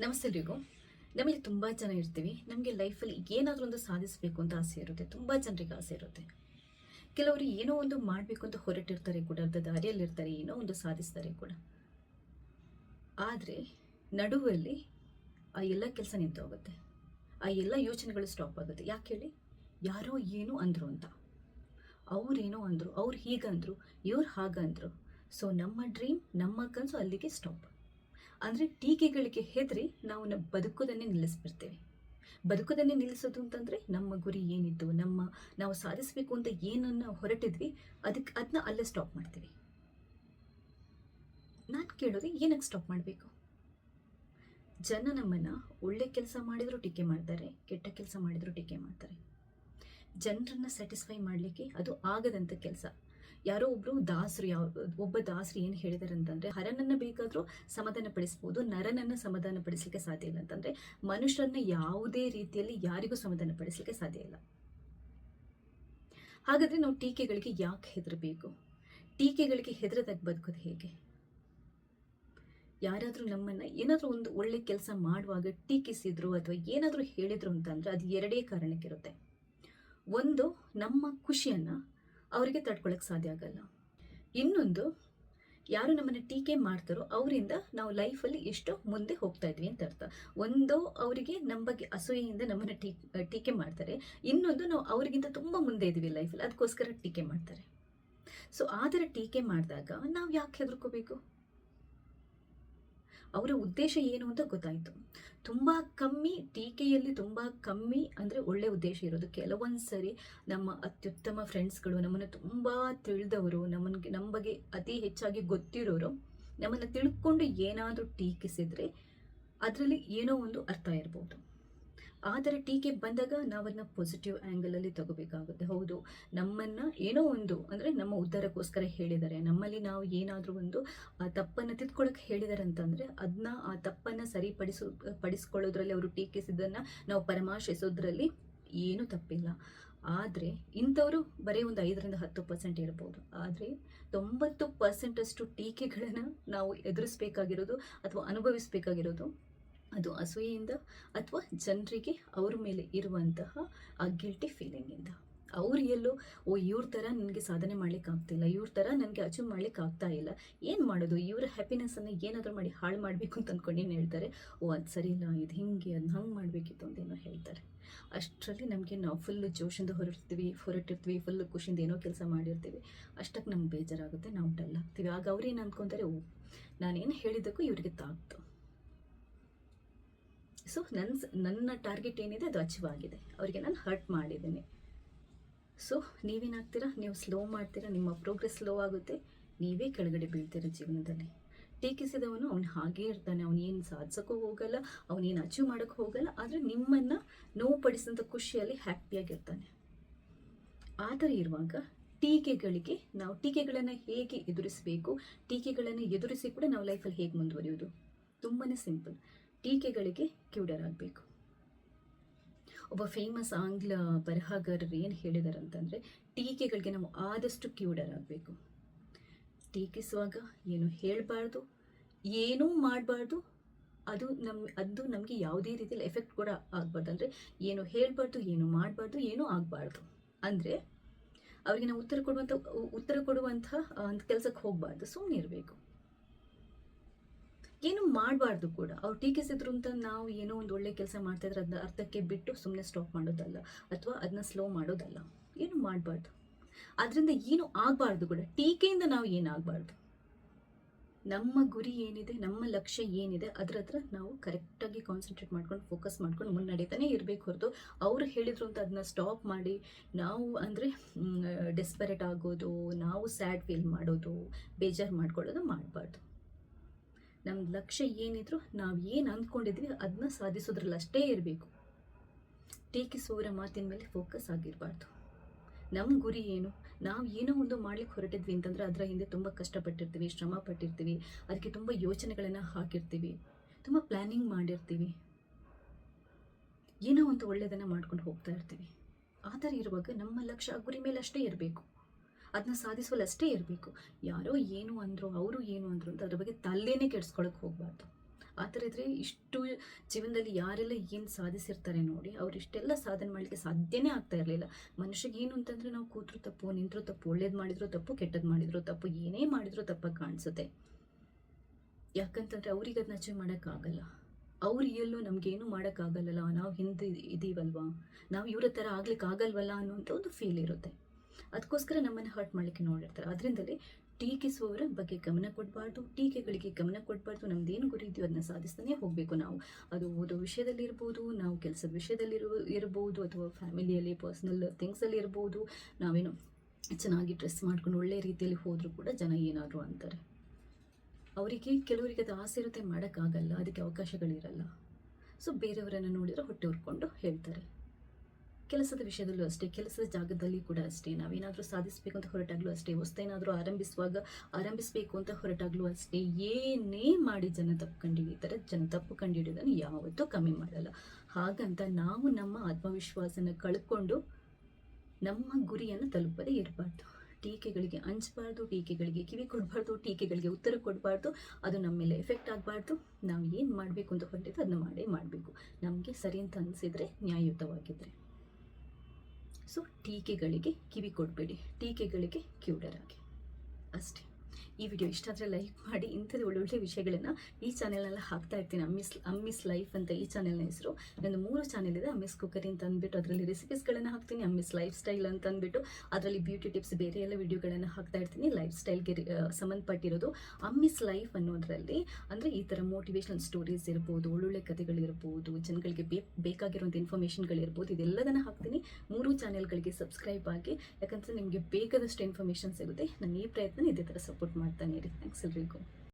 ನಮಸ್ತೆ ನಮಗೆ ತುಂಬ ಜನ ಇರ್ತೀವಿ. ನಮಗೆ ಲೈಫಲ್ಲಿ ಏನಾದರೂ ಒಂದು ಸಾಧಿಸಬೇಕು ಅಂತ ಆಸೆ ಇರುತ್ತೆ. ತುಂಬ ಜನರಿಗೆ ಆಸೆ ಇರುತ್ತೆ. ಕೆಲವರು ಏನೋ ಒಂದು ಮಾಡಬೇಕು ಅಂತ ಹೊರಟಿರ್ತಾರೆ ಕೂಡ, ಅರ್ಧ ದಾರಿಯಲ್ಲಿರ್ತಾರೆ, ಏನೋ ಒಂದು ಸಾಧಿಸ್ತಾರೆ ಕೂಡ. ಆದರೆ ನಡುವಲ್ಲಿ ಆ ಎಲ್ಲ ಕೆಲಸ ನಿಂತು ಹೋಗುತ್ತೆ. ಆ ಎಲ್ಲ ಯೋಚನೆಗಳು ಸ್ಟಾಪ್ ಆಗುತ್ತೆ. ಯಾಕೆ ಹೇಳಿ? ಯಾರೋ ಏನು ಅಂದರು ಅಂತ. ಅವ್ರೇನೋ ಅಂದರು, ಅವ್ರು ಹೀಗಂದರು, ಇವ್ರು ಹಾಗಂದರು. ಸೊ ನಮ್ಮ ಡ್ರೀಮ್ ನಮ್ಮ ಕನಸು ಅಲ್ಲಿಗೆ ಸ್ಟಾಪ್ ಅಂದರೆ ಟೀಕೆಗಳಿಗೆ ಹೆದರಿ ನಾವು ನಮ್ಮ ಬದುಕೋದನ್ನೇ ನಿಲ್ಲಿಸ್ಬಿಡ್ತೇವೆ. ಬದುಕೋದನ್ನೇ ನಿಲ್ಲಿಸೋದು ಅಂತಂದರೆ ನಮ್ಮ ಗುರಿ ಏನಿತ್ತು, ನಮ್ಮ ನಾವು ಸಾಧಿಸಬೇಕು ಅಂತ ಏನನ್ನು ಹೊರಟಿದ್ವಿ ಅದಕ್ಕೆ ಅದನ್ನ ಅಲ್ಲೇ ಸ್ಟಾಪ್ ಮಾಡ್ತೀವಿ. ನಾನು ಕೇಳೋದು ಏನಕ್ಕೆ ಸ್ಟಾಪ್ ಮಾಡಬೇಕು? ಜನ ನಮ್ಮನ್ನು ಒಳ್ಳೆ ಕೆಲಸ ಮಾಡಿದರೂ ಟೀಕೆ ಮಾಡ್ತಾರೆ, ಕೆಟ್ಟ ಕೆಲಸ ಮಾಡಿದರೂ ಟೀಕೆ ಮಾಡ್ತಾರೆ. ಜನರನ್ನು ಸ್ಯಾಟಿಸ್ಫೈ ಮಾಡಲಿಕ್ಕೆ ಅದು ಆಗದಂಥ ಕೆಲಸ. ಯಾರೋ ಒಬ್ಬರು ದಾಸರು, ಯಾವ, ಒಬ್ಬ ದಾಸರು ಏನು ಹೇಳಿದ್ದಾರೆ ಅಂತಂದ್ರೆ ಹರನನ್ನ ಬೇಕಾದರೂ ಸಮಾಧಾನ ಪಡಿಸ್ಬೋದು ನರನನ್ನು ಸಮಾಧಾನ ಪಡಿಸಲಿಕ್ಕೆ ಸಾಧ್ಯ ಇಲ್ಲ ಅಂತಂದ್ರೆ, ಮನುಷ್ಯರನ್ನ ಯಾವುದೇ ರೀತಿಯಲ್ಲಿ ಯಾರಿಗೂ ಸಮಾಧಾನ ಪಡಿಸಲಿಕ್ಕೆ ಸಾಧ್ಯ ಇಲ್ಲ. ಹಾಗಾದ್ರೆ ನಾವು ಟೀಕೆಗಳಿಗೆ ಯಾಕೆ ಹೆದರಬೇಕು? ಟೀಕೆಗಳಿಗೆ ಹೆದರದಾಗ ಬದುಕೋದು ಹೇಗೆ? ಯಾರಾದರೂ ನಮ್ಮನ್ನು ಏನಾದರೂ ಒಂದು ಒಳ್ಳೆ ಕೆಲಸ ಮಾಡುವಾಗ ಟೀಕಿಸಿದ್ರು ಅಥವಾ ಏನಾದರೂ ಹೇಳಿದ್ರು ಅಂತಂದರೆ ಅದು ಎರಡೇ ಕಾರಣಕ್ಕಿರುತ್ತೆ. ಒಂದು, ನಮ್ಮ ಖುಷಿಯನ್ನು ಅವರಿಗೆ ತಡ್ಕೊಳಕ್ಕೆ ಸಾಧ್ಯ ಆಗಲ್ಲ. ಇನ್ನೊಂದು, ಯಾರು ನಮ್ಮನ್ನು ಟೀಕೆ ಮಾಡ್ತಾರೋ ಅವರಿಂದ ನಾವು ಲೈಫಲ್ಲಿ ಎಷ್ಟು ಮುಂದೆ ಹೋಗ್ತಾ ಇದ್ವಿ ಅಂತ ಅರ್ಥ. ಒಂದು ಅವರಿಗೆ ನಮ್ಮ ಬಗ್ಗೆ ಅಸೂಯೆಯಿಂದ ನಮ್ಮನ್ನು ಟೀ, ಟೀಕೆ ಮಾಡ್ತಾರೆ. ಇನ್ನೊಂದು ನಾವು ಅವರಿಗಿಂತ ತುಂಬ ಮುಂದೆ ಇದ್ದೀವಿ ಲೈಫಲ್ಲಿ, ಅದಕ್ಕೋಸ್ಕರ ಟೀಕೆ ಮಾಡ್ತಾರೆ. ಸೊ ಆ ಟೀಕೆ ಮಾಡಿದಾಗ ನಾವು ಯಾಕೆ ಹೆದರ್ಕೋಬೇಕು? ಅವರ ಉದ್ದೇಶ ಏನು ಅಂತ ಗೊತ್ತಾಯಿತು. ತುಂಬ ಕಮ್ಮಿ ಟೀಕೆಯಲ್ಲಿ ತುಂಬ ಕಮ್ಮಿ ಅಂದರೆ ಒಳ್ಳೆ ಉದ್ದೇಶ ಇರೋದು. ಕೆಲವೊಂದು ಸರಿ ನಮ್ಮ ಅತ್ಯುತ್ತಮ ಫ್ರೆಂಡ್ಸ್ಗಳು ನಮ್ಮನ್ನು ತುಂಬ ತಿಳಿದವರು, ನಮ್ಮನಿಗೆ, ನಮ್ಮ ಬಗ್ಗೆ ಅತಿ ಹೆಚ್ಚಾಗಿ ಗೊತ್ತಿರೋರು ನಮ್ಮನ್ನು ತಿಳ್ಕೊಂಡು ಏನಾದರೂ ಟೀಕಿಸಿದರೆ ಅದರಲ್ಲಿ ಏನೋ ಒಂದು ಅರ್ಥ ಇರ್ಬೋದು. ಆದರೆ ಟೀಕೆ ಬಂದಾಗ ನಾವನ್ನ ಪಾಸಿಟಿವ್ ಆ್ಯಂಗಲಲ್ಲಿ ತಗೋಬೇಕಾಗುತ್ತೆ. ಹೌದು, ನಮ್ಮನ್ನು ಏನೋ ಒಂದು, ಅಂದರೆ ನಮ್ಮ ಉದ್ಧಾರಕ್ಕೋಸ್ಕರ ಹೇಳಿದ್ದಾರೆ. ನಮ್ಮಲ್ಲಿ ನಾವು ಏನಾದರೂ ಒಂದು, ಆ ತಪ್ಪನ್ನು ತಿದ್ಕೊಳ್ಳೋಕೆ ಹೇಳಿದ್ದಾರೆ ಅಂತಂದರೆ ಅದನ್ನ ಆ ತಪ್ಪನ್ನು ಸರಿಪಡಿಸೋ, ಪಡಿಸ್ಕೊಳ್ಳೋದ್ರಲ್ಲಿ ಅವರು ಟೀಕಿಸಿದ್ದನ್ನು ನಾವು ಪರಾಮರ್ಶಿಸೋದ್ರಲ್ಲಿ ಏನೂ ತಪ್ಪಿಲ್ಲ. ಆದರೆ ಇಂಥವರು ಬರೀ ಒಂದು ಐದರಿಂದ ಹತ್ತು ಪರ್ಸೆಂಟ್ ಇರ್ಬೋದು. ಆದರೆ ತೊಂಬತ್ತು ಪರ್ಸೆಂಟಷ್ಟು ಟೀಕೆಗಳನ್ನು ನಾವು ಎದುರಿಸ್ಬೇಕಾಗಿರೋದು ಅಥವಾ ಅನುಭವಿಸ್ಬೇಕಾಗಿರೋದು ಅದು ಅಸೂಯೆಯಿಂದ ಅಥವಾ ಜನರಿಗೆ ಅವ್ರ ಮೇಲೆ ಇರುವಂತಹ ಆ ಗಿಲ್ಟಿ ಫೀಲಿಂಗಿಂದ ಅವ್ರು ಎಲ್ಲೋ, ಓ, ಇವ್ರ ಥರ ನನಗೆ ಸಾಧನೆ ಮಾಡ್ಲಿಕ್ಕೆ ಆಗ್ತಿಲ್ಲ, ಇವ್ರ ಥರ ನನಗೆ ಅಚೀವ್ ಮಾಡ್ಲಿಕ್ಕೆ ಆಗ್ತಾ ಇಲ್ಲ, ಏನು ಮಾಡೋದು? ಇವರ ಹ್ಯಾಪಿನೆಸ್ಸನ್ನು ಏನಾದರೂ ಮಾಡಿ ಹಾಳು ಮಾಡಬೇಕು ಅಂತ ಅಂದ್ಕೊಂಡು ಏನು ಹೇಳ್ತಾರೆ? ಓ, ಅದು ಸರಿ ಇಲ್ಲ, ಇದು ಹಿಂಗೆ ಅದನ್ನ ಹಂಗೆ ಮಾಡಬೇಕಿತ್ತು ಅಂತೇನೋ ಹೇಳ್ತಾರೆ. ಅಷ್ಟರಲ್ಲಿ ನಮಗೆ ನಾವು ಫುಲ್ಲು ಜೋಶಿಂದ ಹೊರಡ್ತೀವಿ, ಹೊರಟಿರ್ತೀವಿ ಫುಲ್ ಖುಷಿಯಿಂದ ಏನೋ ಕೆಲಸ ಮಾಡಿರ್ತೀವಿ. ಅಷ್ಟಕ್ಕೆ ನಮ್ಗೆ ಬೇಜಾರಾಗುತ್ತೆ, ನಾವು ಡಲ್ ಆಗ್ತೀವಿ. ಆಗ ಅವ್ರೇನು ಅಂದ್ಕೊತಾರೆ ಓ, ನಾನೇನು ಹೇಳಿದ್ದಕ್ಕೂ ಇವರಿಗೆ ತಾಗ್ತು. ಸೊ ನನ್ನ ನನ್ನ ಟಾರ್ಗೆಟ್ ಏನಿದೆ ಅದು ಅಚೀವ್ ಆಗಿದೆ ಅವರಿಗೆ ನಾನು ಹರ್ಟ್ ಮಾಡಿದ್ದೀನಿ. ಸೊ ನೀವೇನಾಗ್ತೀರಾ ನೀವು ಸ್ಲೋ ಮಾಡ್ತೀರಾ? ನಿಮ್ಮ ಪ್ರೋಗ್ರೆಸ್ ಸ್ಲೋ ಆಗುತ್ತೆ. ನೀವೇ ಕೆಳಗಡೆ ಬೀಳ್ತೀರ ಜೀವನದಲ್ಲಿ. ಟೀಕಿಸಿದವನು ಅವನು ಹಾಗೇ ಇರ್ತಾನೆ. ಅವನೇನು ಸಾಧಿಸೋಕ್ಕೂ ಹೋಗಲ್ಲ ಅವನೇನು ಅಚೀವ್ ಮಾಡೋಕ್ಕೆ ಹೋಗಲ್ಲ, ಆದರೆ ನಿಮ್ಮನ್ನು ನೋವು ಪಡಿಸಿದಂಥ ಖುಷಿಯಲ್ಲಿ ಹ್ಯಾಪಿಯಾಗಿರ್ತಾನೆ. ಆ ಥರ ಇರುವಾಗ ಟೀಕೆಗಳಿಗೆ ನಾವು, ಟೀಕೆಗಳನ್ನು ಹೇಗೆ ಎದುರಿಸಬೇಕು? ಟೀಕೆಗಳನ್ನು ಎದುರಿಸಿ ಕೂಡ ನಾವು ಲೈಫಲ್ಲಿ ಹೇಗೆ ಮುಂದುವರಿಯೋದು ತುಂಬಾ ಸಿಂಪಲ್ ಟೀಕೆಗಳಿಗೆ ಕ್ಯೂಡರಾಗಬೇಕು ಒಬ್ಬ ಫೇಮಸ್ ಆಂಗ್ಲ ಬರಹಗಾರರು ಏನು ಹೇಳಿದ್ದಾರೆ ಅಂತಂದರೆ ಟೀಕೆಗಳಿಗೆ ನಾವು ಆದಷ್ಟು ಕ್ಯೂಡರಾಗಬೇಕು ಟೀಕಿಸುವಾಗ ಏನು ಹೇಳಬಾರ್ದು, ಏನೂ ಮಾಡಬಾರ್ದು, ಅದು ನಮ್ಮ ಅದು ನಮಗೆ ಯಾವುದೇ ರೀತಿಯಲ್ಲಿ ಎಫೆಕ್ಟ್ ಕೂಡ ಆಗಬಾರ್ದು. ಅಂದರೆ ಏನು ಹೇಳಬಾರ್ದು, ಏನು ಮಾಡಬಾರ್ದು, ಏನೂ ಆಗಬಾರ್ದು. ಅಂದರೆ ಅವರಿಗೆ ನಾವು ಉತ್ತರ ಕೊಡುವಂಥ ಉತ್ತರ ಕೊಡುವಂಥ ಕೆಲಸಕ್ಕೆ ಹೋಗಬಾರ್ದು ಸುಮ್ಮನೆ ಇರಬೇಕು ಏನು ಮಾಡಬಾರ್ದು ಕೂಡ. ಅವ್ರು ಟೀಕಿಸಿದ್ರು ಅಂತ ನಾವು ಏನೋ ಒಂದು ಒಳ್ಳೆ ಕೆಲಸ ಮಾಡ್ತಾ ಇದ್ರೆ ಅದನ್ನ ಅರ್ಥಕ್ಕೆ ಬಿಟ್ಟು ಸುಮ್ಮನೆ ಸ್ಟಾಪ್ ಮಾಡೋದಲ್ಲ. ಅಥವಾ ಅದನ್ನ ಸ್ಲೋ ಮಾಡೋದಲ್ಲ. ಏನು ಮಾಡಬಾರ್ದು. ಅದರಿಂದ ಏನು ಆಗಬಾರ್ದು ಕೂಡ. ಟೀಕೆಯಿಂದ ನಾವು ಏನಾಗಬಾರ್ದು ನಮ್ಮ ಗುರಿ ಏನಿದೆ, ನಮ್ಮ ಲಕ್ಷ್ಯ ಏನಿದೆ, ಅದ್ರ ಹತ್ರ ನಾವು ಕರೆಕ್ಟಾಗಿ ಕಾನ್ಸಂಟ್ರೇಟ್ ಮಾಡ್ಕೊಂಡು ಫೋಕಸ್ ಮಾಡ್ಕೊಂಡು ಮುನ್ನಡೀತಾನೆ ಇರಬೇಕು ಹೊರತು. ಅವ್ರು ಹೇಳಿದ್ರು ಅಂತ ಅದನ್ನ ಸ್ಟಾಪ್ ಮಾಡಿ ನಾವು ಅಂದರೆ ಡೆಸ್ಪರೇಟ್ ಆಗೋದು, ನಾವು ಸ್ಯಾಡ್ ಫೀಲ್ ಮಾಡೋದು, ಬೇಜಾರು ಮಾಡ್ಕೊಳ್ಳೋದು ಮಾಡಬಾರ್ದು. ನಮ್ಮ ಲಕ್ಷ್ಯ ಏನಿದ್ರು ನಾವು ಏನು ಅಂದ್ಕೊಂಡಿದ್ವಿ ಅದನ್ನ ಸಾಧಿಸೋದ್ರಲ್ಲಿ ಅಷ್ಟೇ ಇರಬೇಕು. ಟೀಕಿಸುವವರ ಮಾತಿನ ಮೇಲೆ ಫೋಕಸ್ ಆಗಿರಬಾರ್ದು. ನಮ್ಮ ಗುರಿ ಏನು? ನಾವು ಏನೋ ಒಂದು ಮಾಡ್ಲಿಕ್ಕೆ ಹೊರಟಿದ್ವಿ ಅಂತಂದ್ರೆ ಅದರ ಹಿಂದೆ ತುಂಬ ಕಷ್ಟಪಟ್ಟಿರ್ತೀವಿ ಶ್ರಮ ಪಟ್ಟಿರ್ತೀವಿ ಅದಕ್ಕೆ ತುಂಬ ಯೋಚನೆಗಳನ್ನು ಹಾಕಿರ್ತೀವಿ, ತುಂಬ ಪ್ಲ್ಯಾನಿಂಗ್ ಮಾಡಿರ್ತೀವಿ. ಏನೋ ಒಂದು ಒಳ್ಳೆಯದನ್ನು ಮಾಡ್ಕೊಂಡು ಹೋಗ್ತಾ ಇರ್ತೀವಿ. ಆ ಥರ ಇರುವಾಗ ನಮ್ಮ ಲಕ್ಷ್ಯ ಗುರಿ ಮೇಲೆ ಅಷ್ಟೇ ಇರಬೇಕು. ಅದನ್ನ ಸಾಧಿಸುವಲ್ಲಿ ಅಷ್ಟೇ ಇರಬೇಕು. ಯಾರೋ ಏನು ಅಂದರು, ಅವರು ಏನು ಅಂದರು ಅಂತ ಅದ್ರ ಬಗ್ಗೆ ತಲೆನೇ ಕೆಡಿಸ್ಕೊಳಕ್ಕೆ ಹೋಗಬಾರ್ದು. ಆ ಥರ ಇದ್ರೆ ಇಷ್ಟು ಜೀವನದಲ್ಲಿ ಯಾರೆಲ್ಲ ಏನು ಸಾಧಿಸಿರ್ತಾರೆ ನೋಡಿ, ಅವ್ರು ಇಷ್ಟೆಲ್ಲ ಸಾಧನೆ ಮಾಡಲಿಕ್ಕೆ ಸಾಧ್ಯನೇ ಆಗ್ತಾ ಇರಲಿಲ್ಲ. ಮನುಷ್ಯಗೆ ಏನು ಅಂತಂದರೆ ನಾವು ಕೂತರು ತಪ್ಪು, ನಿಂತರು ತಪ್ಪು, ಒಳ್ಳೇದು ಮಾಡಿದ್ರು ತಪ್ಪು ಕೆಟ್ಟದ್ದು ಮಾಡಿದ್ರು ತಪ್ಪು, ಏನೇ ಮಾಡಿದ್ರು ತಪ್ಪಾಗಿ ಕಾಣಿಸುತ್ತೆ. ಯಾಕಂತಂದರೆ ಅವ್ರಿಗೆ ಅದನ್ನ ಅಚೀವ್ ಮಾಡೋಕ್ಕಾಗಲ್ಲ. ಅವ್ರು ಎಲ್ಲೂ ನಮಗೇನು ಮಾಡೋಕ್ಕಾಗಲ್ಲಲ್ಲ, ನಾವು ಹಿಂದೆ ಇದೀವಲ್ವಾ? ನಾವು ಇವರ ಥರ ಆಗ್ಲಿಕ್ಕೆ ಆಗಲ್ವಲ್ಲ ಅನ್ನೋಂಥ ಒಂದು ಫೀಲ್ ಇರುತ್ತೆ. ಅದಕ್ಕೋಸ್ಕರ ನಮ್ಮನ್ನು ಹರ್ಟ್ ಮಾಡಲಿಕ್ಕೆ ನೋಡಿರ್ತಾರೆ. ಅದರಿಂದಲೇ ಟೀಕಿಸುವವರ ಬಗ್ಗೆ ಗಮನ ಕೊಡಬಾರ್ದು, ಟೀಕೆಗಳಿಗೆ ಗಮನ ಕೊಡಬಾರ್ದು ನಮ್ದು ಏನು ಗುರಿ ಇದೆಯೋ ಅದನ್ನ ಸಾಧಿಸ್ತಾನೆ ಹೋಗಬೇಕು ನಾವು. ಅದು ಓದೋ ವಿಷಯದಲ್ಲಿ ಇರ್ಬೋದು, ನಾವು ಕೆಲಸದ ವಿಷಯದಲ್ಲಿ ಇರಬಹುದು ಅಥವಾ ಫ್ಯಾಮಿಲಿಯಲ್ಲಿ ಪರ್ಸ್ನಲ್ ಥಿಂಗ್ಸಲ್ಲಿ ಇರ್ಬೋದು, ನಾವೇನು ಚೆನ್ನಾಗಿ ಡ್ರೆಸ್ ಮಾಡ್ಕೊಂಡು ಒಳ್ಳೆ ರೀತಿಯಲ್ಲಿ ಹೋದರೂ ಕೂಡ ಜನ ಏನಾದರೂ ಅಂತಾರೆ. ಅವರಿಗೆ ಕೆಲವರಿಗೆ ಅದು ಆಸೆ ಇರುತ್ತೆ, ಮಾಡೋಕ್ಕಾಗಲ್ಲ, ಅದಕ್ಕೆ ಅವಕಾಶಗಳಿರಲ್ಲ. ಸೊ ಬೇರೆಯವರನ್ನು ನೋಡಿದರೆ ಹೊಟ್ಟೆ ಉರ್ಕೊಂಡು ಹೇಳ್ತಾರೆ. ಕೆಲಸದ ವಿಷಯದಲ್ಲೂ ಅಷ್ಟೇ, ಕೆಲಸದ ಜಾಗದಲ್ಲಿ ಕೂಡ ಅಷ್ಟೇ. ನಾವೇನಾದರೂ ಸಾಧಿಸಬೇಕು ಅಂತ ಹೊರಟಾಗಲೂ ಅಷ್ಟೇ ಹೊಸ್ತೇನಾದರೂ ಆರಂಭಿಸುವಾಗ ಆರಂಭಿಸಬೇಕು ಅಂತ ಹೊರಟಾಗಲೂ ಅಷ್ಟೇ. ಏನೇ ಮಾಡಿ ಜನ ತಪ್ಪು ಕಂಡುಹಿಡಿತಾರೆ, ಜನ ತಪ್ಪು ಕಂಡಿಡಿಯೋದನ್ನು ಯಾವತ್ತೂ ಕಮ್ಮಿ ಮಾಡಲ್ಲ. ಹಾಗಂತ ನಾವು ನಮ್ಮ ಆತ್ಮವಿಶ್ವಾಸನ ಕಳ್ಕೊಂಡು ನಮ್ಮ ಗುರಿಯನ್ನು ತಲುಪದೇ ಇರಬಾರ್ದು. ಟೀಕೆಗಳಿಗೆ ಹಂಚಬಾರ್ದು, ಟೀಕೆಗಳಿಗೆ ಕಿವಿ ಕೊಡಬಾರ್ದು, ಟೀಕೆಗಳಿಗೆ ಉತ್ತರ ಕೊಡಬಾರ್ದು, ಅದು ನಮ್ಮ ಮೇಲೆ ಎಫೆಕ್ಟ್ ಆಗಬಾರ್ದು. ನಾವು ಏನು ಮಾಡಬೇಕು ಅಂತ ಹೊರಟಿದ್ದು ಅದನ್ನ ಮಾಡೇ ಮಾಡಬೇಕು. ನಮಗೆ ಸರಿ ಅಂತ ಅನಿಸಿದರೆ ನ್ಯಾಯಯುತವಾಗಿದ್ದರೆ ಸೊ ಟೀಕೆಗಳಿಗೆ ಕಿವಿ ಕೊಡಬೇಡಿ ಟೀಕೆಗಳಿಗೆ ಕ್ಯೂಡರಾಗಿ ಅಷ್ಟೇ. ಈ ವಿಡಿಯೋ ಇಷ್ಟ ಆದರೆ ಲೈಕ್ ಮಾಡಿ, ಇಂಥದ್ದು ಒಳ್ಳೊಳ್ಳೆ ವಿಷಯಗಳನ್ನು ಈ ಚಾನೆಲ್ನೆಲ್ಲ ಹಾಕ್ತಾ ಇರ್ತೀನಿ. ಅಮ್ಮಿಸ್ ಅಮ್ಮಿಸ್ ಲೈಫ್ ಅಂತ ಈ ಚಾನೆಲ್ನ ಹೆಸರು. ನನ್ನ ಮೂರು ಚಾನೆಲ್ ಇದೆ ಅಮ್ಮಿಸ್ ಕುಕ್ಕರಿ ಅಂತ ಅಂದ್ಬಿಟ್ಟು ಅದರಲ್ಲಿ ರೆಸಿಪೀಸ್ಗಳನ್ನು ಹಾಕ್ತೀನಿ ಅಮ್ಮಿಸ್ ಲೈಫ್ ಸ್ಟೈಲ್ ಅಂತ ಅಂದ್ಬಿಟ್ಟು ಅದರಲ್ಲಿ ಬ್ಯೂಟಿ ಟಿಪ್ಸ್ ಬೇರೆ ಎಲ್ಲ ವಿಡಿಯೋಗಳನ್ನು ಹಾಕ್ತಾ ಇರ್ತೀನಿ. ಲೈಫ್ ಸ್ಟೈಲ್ಗೆ ಸಂಬಂಧಪಟ್ಟಿರೋದು ಅಮ್ಮಿಸ್ ಲೈಫ್ ಅನ್ನೋದರಲ್ಲಿ. ಅಂದರೆ ಈ ಥರ ಮೋಟಿವೇಶನಲ್ ಸ್ಟೋರೀಸ್ ಇರ್ಬೋದು, ಒಳ್ಳೊಳ್ಳೆ ಕಥೆಗಳಿರ್ಬೋದು ಜನಗಳಿಗೆ ಬೇ ಬೇಕಾಗಿರುವಂಥ ಇನ್ಫಾರ್ಮೇಷನ್ಗಳಿರ್ಬೋದು ಇದೆಲ್ಲದನ್ನು ಹಾಕ್ತೀನಿ. ಮೂರು ಚಾನೆಲ್ಗಳಿಗೆ ಸಬ್ಸ್ಕ್ರೈಬ್ ಆಗಿ, ಯಾಕಂದರೆ ನಿಮಗೆ ಬೇಕಾದಷ್ಟು ಇನ್ಫಾರ್ಮೇಷನ್ ಸಿಗುತ್ತೆ ನಾನು ಈ ಪ್ರಯತ್ನ ಇದೇ ಥರ ಸಪೋರ್ಟ್ ಮಾಡ್ತಾನೆ ಇರಿ ಥ್ಯಾಂಕ್ಸ್ ಎಲ್ರಿಗೂ